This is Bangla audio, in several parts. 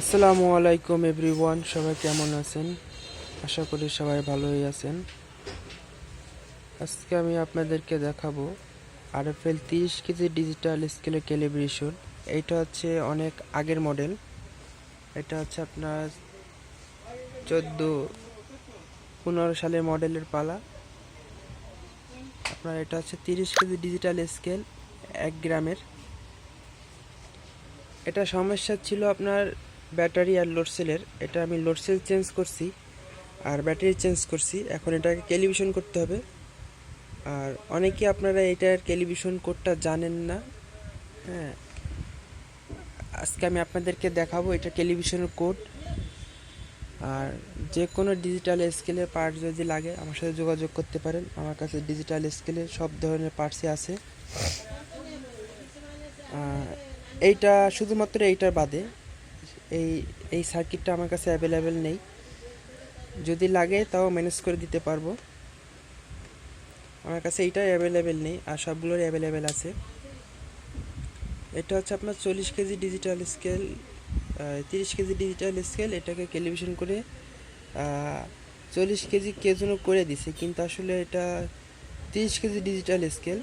আসসালামু আলাইকুম এভরিওয়ান, সবাই কেমন আছেন? আশা করি সবাই ভালোই আছেন। আজকে আমি আপনাদেরকে দেখাবো আর আরএফএল তিরিশ কেজি ডিজিটাল স্কেলে ক্যালিব্রেশন। এইটা হচ্ছে অনেক আগের মডেল। এটা হচ্ছে আপনার চোদ্দ পনেরো সালের মডেলের পালা। আপনার এটা হচ্ছে তিরিশ কেজি ডিজিটাল স্কেল এক গ্রামের। এটা সমস্যা ছিল আপনার ব্যাটারি আর লোডসেলের এটা আমি লোডসেল চেঞ্জ করছি, আর ব্যাটারি চেঞ্জ করছি। এখন এটাকে ক্যালিভিশন করতে হবে। আর অনেকে আপনারা এটার ক্যালিভিশন কোডটা জানেন না। হ্যাঁ। আজকে আমি আপনাদেরকে দেখাবো এটা টেলিভিশনের কোড আর যে কোনো ডিজিটাল স্কেলের পার্ট যদি লাগে, আমার সাথে যোগাযোগ করতে পারেন। আমার কাছে ডিজিটাল স্কেলের সব ধরনের পার্টসই আছে। এইটা শুধুমাত্র এইটার বাদে এই এই সার্কিটটা আমার কাছে অ্যাভেলেবেল নেই। যদি লাগে তাও ম্যানেজ করে দিতে পারব। আমার কাছে এইটাই অ্যাভেলেবেল নেই আর সবগুলোর অ্যাভেলেবেল আছে। এটা হচ্ছে আপনার চল্লিশ কেজি ডিজিটাল স্কেল তিরিশ কেজি ডিজিটাল স্কেল এটাকে টেলিভিশন করে চল্লিশ কেজি কে জন্য করে দিছে। কিন্তু আসলে এটা তিরিশ কেজি ডিজিটাল স্কেল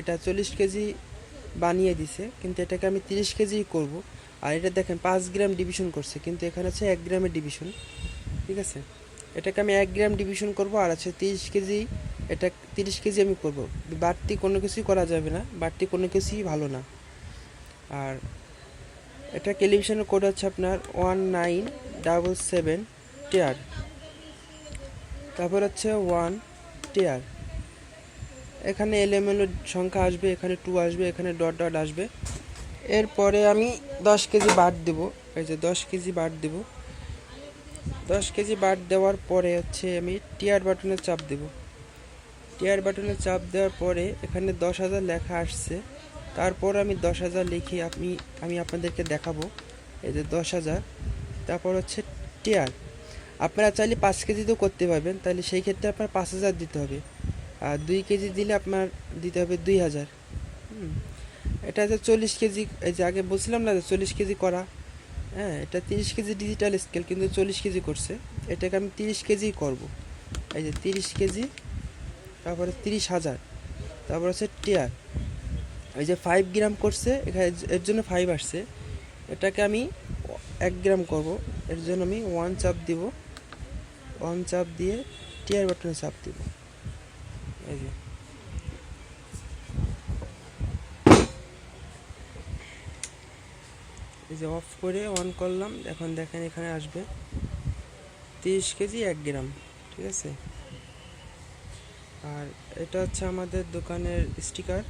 এটা চল্লিশ কেজি বানিয়ে দিছে, কিন্তু এটাকে আমি তিরিশ কেজি করব। আর এটা দেখেন, পাঁচ গ্রাম ডিভিশন করছে, কিন্তু এখানে আছে এক গ্রামের ডিভিশন ঠিক আছে? এটাকে আমি এক গ্রাম ডিভিশন করব, আর আছে তিরিশ কেজি এটা তিরিশ কেজি আমি করব। বাড়তি কোনো কিছুই করা যাবে না, বাড়তি কোনো কিছুই ভালো না। আর এটা টেলিভিশনের কোড হচ্ছে আপনার ওয়ান নাইন ডাবল সেভেন টিয়ার। তারপর হচ্ছে ওয়ান টিয়ার। এখানে এলোমেলো সংখ্যা আসবে, এখানে টু আসবে, এখানে ডট ডট আসবে। এরপরে আমি দশ কেজি বাট দেব। এই যে দশ কেজি বাট দেব। দশ কেজি বাট দেওয়ার পরে হচ্ছে আমি টিয়ার বাটনে চাপ দেব। টিয়ার বাটনে চাপ দেওয়ার পরে এখানে দশ হাজার লেখা আসছে। তারপর আমি দশ হাজার লিখি আপনি, আমি আপনাদেরকে দেখাবো। এই যে দশ হাজার। তারপর হচ্ছে টিয়ার আপনারা চাইলে পাঁচ কেজি তো করতে পারবেন। তাহলে সেই ক্ষেত্রে আপনার পাঁচ হাজার দিতে হবে। দুই কেজি দিলে আপনার দিতে হবে দুই হাজার। এটা হচ্ছে চল্লিশ কেজি, এই যে আগে বলছিলাম না যে চল্লিশ কেজি করা। হ্যাঁ এটা তিরিশ কেজি ডিজিটাল স্কেল কিন্তু চল্লিশ কেজি করছে। এটাকে আমি তিরিশ কেজি করব। এই যে তিরিশ কেজি, তারপরে তিরিশ হাজার, তারপর হচ্ছে টিয়ার এই যে ফাইভ গ্রাম করছে, এখানে এর জন্য ফাইভ আসছে। এটাকে আমি এক গ্রাম করব। এর জন্য আমি ওয়ান চাপ দিব। ওয়ান চাপ দিয়ে টিয়ার বাটনে চাপ দিব। এই যে। এই যে অফ করে অন করলাম, এখন দেখেন এখানে আসবে। তিরিশ কেজি এক গ্রাম, ঠিক আছে? আর এটা হচ্ছে আমাদের দোকানের স্টিকার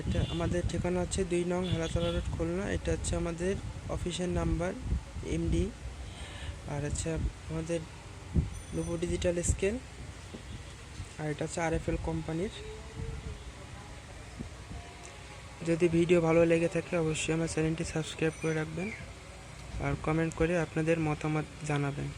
এটা আমাদের ঠিকানা হচ্ছে দুই নং হেলাতলা রোড, খুলনা। এটা হচ্ছে আমাদের অফিসের নাম্বার এমডি আর হচ্ছে আমাদের লোবো ডিজিটাল স্কেল আর এটা হচ্ছে আর এফ এল কোম্পানির। যদি ভিডিও ভালো লেগে থাকে, অবশ্যই আমার চ্যানেলটি সাবস্ক্রাইব করে রাখবেন। আর কমেন্ট করে আপনাদের মতামত জানাবেন।